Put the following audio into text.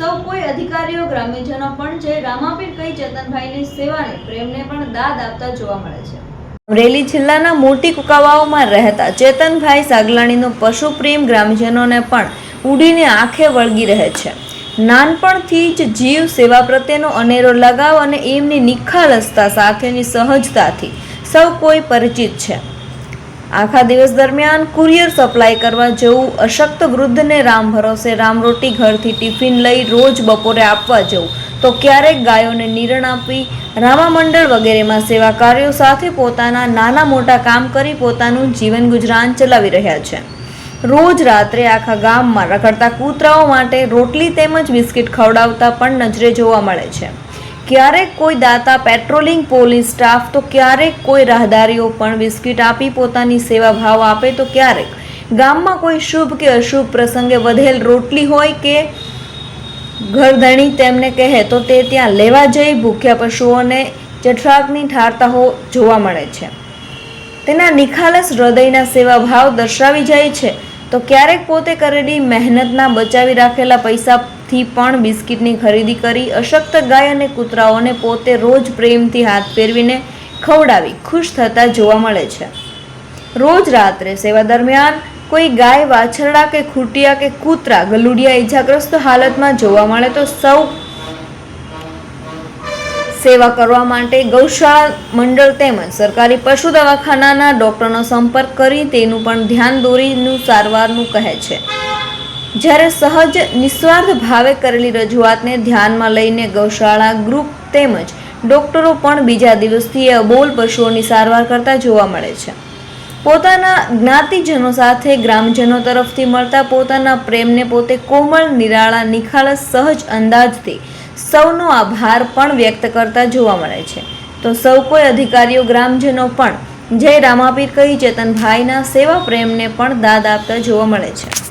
સૌ કોઈ અધિકારીઓ, ગ્રામ્યજનો પણ જે રામાપીર કઈ ચેતનભાઈની સેવાને પ્રેમને પણ દાદ આપતા જોવા મળે છે. અમરેલી જિલ્લાના મોટી કુકાવાઓમાં રહેતા ચેતનભાઈ સાગલાણીનો પશુ પ્રેમ ગ્રામજનોને પણ ઉડીને આંખે વળગી રહે છે. નાનપણથી જ જીવ સેવા પ્રત્યેનો અનેરો લગાવ અને એમની નિખાલસતા સાથેની સહજતાથી સૌ કોઈ પરિચિત છે. આખા દિવસ દરમિયાન કુરિયર સપ્લાય કરવા જવું અશક્ત વૃદ્ધને રામ ભરોસે રામરોટી ઘરથી ટિફિન લઈ રોજ બપોરે આપવા જવું. તો ક્યારેક ગાયોને નિરણ આપી રામા મંડળ વગેરેમાં સેવા કાર્યો સાથે પોતાના નાના મોટા કામ કરી પોતાનું જીવન ગુજરાન ચલાવી રહ્યા છે. રોજ રાત્રે આખા ગામમાં રખડતા કૂતરાઓ માટે રોટલી તેમજ બિસ્કિટ ખવડાવતા પણ નજરે જોવા મળે છે. ક્યારેક કોઈ દાતા પેટ્રોલિંગ પોલીસ સ્ટાફ, તો ક્યારેક કોઈ રાહદારીઓ પણ બિસ્કિટ આપી પોતાની સેવા ભાવ આપે, તો ક્યારેક? ગામમાં કોઈ શુભ કે અશુભ પ્રસંગે વધેલ રોટલી હોય કે ઘરધણી તેમને કહે, તો તે ત્યાં લેવા જઈ ભૂખ્યા પશુઓને જઠરાગની ઠારતા હો જોવા મળે છે. તેના નિખાલસ હૃદયના સેવા ભાવ દર્શાવી જાય છે. તો ક્યારેક પોતે કરેલી મહેનતના બચાવી રાખેલા પૈસાથી પણ બિસ્કિટની ખરીદી કરી અશક્ત ગાય અને કૂતરાઓને પોતે રોજ પ્રેમથી હાથ ફેરવીને ખવડાવી ખુશ થતા જોવા મળે છે. રોજ રાત્રે સેવા દરમિયાન કોઈ ગાય વાછરડા કે ખૂટિયા કે કૂતરા ગલુડિયા ઈજાગ્રસ્ત હાલતમાં જોવા મળે તો સૌ સેવા કરવા માટે ગૌશાળા મંડળ તેમજ સરકારી પશુ દવાખાનાના ડોક્ટરનો સંપર્ક કરી તેનું પણ ધ્યાન દોરીનું સારવારનું કહે છે. જ્યારે સહજ નિસ્વાર્થ ભાવે કરેલી રજૂઆતને ધ્યાનમાં લઈને ગૌશાળા ગ્રુપ તેમજ ડોક્ટરો પણ બીજા દિવસથી અબોલ પશુઓની સારવાર કરતા જોવા મળે છે. પોતાના જ્ઞાતિજનો સાથે ગ્રામજનો તરફથી મળતા પોતાના પ્રેમને પોતે કોમળ, નિરાળા, નિખાલસ, સહજ અંદાજથી સૌનો આભાર પણ વ્યક્ત કરતા જોવા મળે છે. તો સૌ કોઈ અધિકારીઓ, ગ્રામજનો પણ જય રામાપીર કહી ચેતનભાઈના સેવા પ્રેમને પણ દાદ આપતા જોવા મળે છે.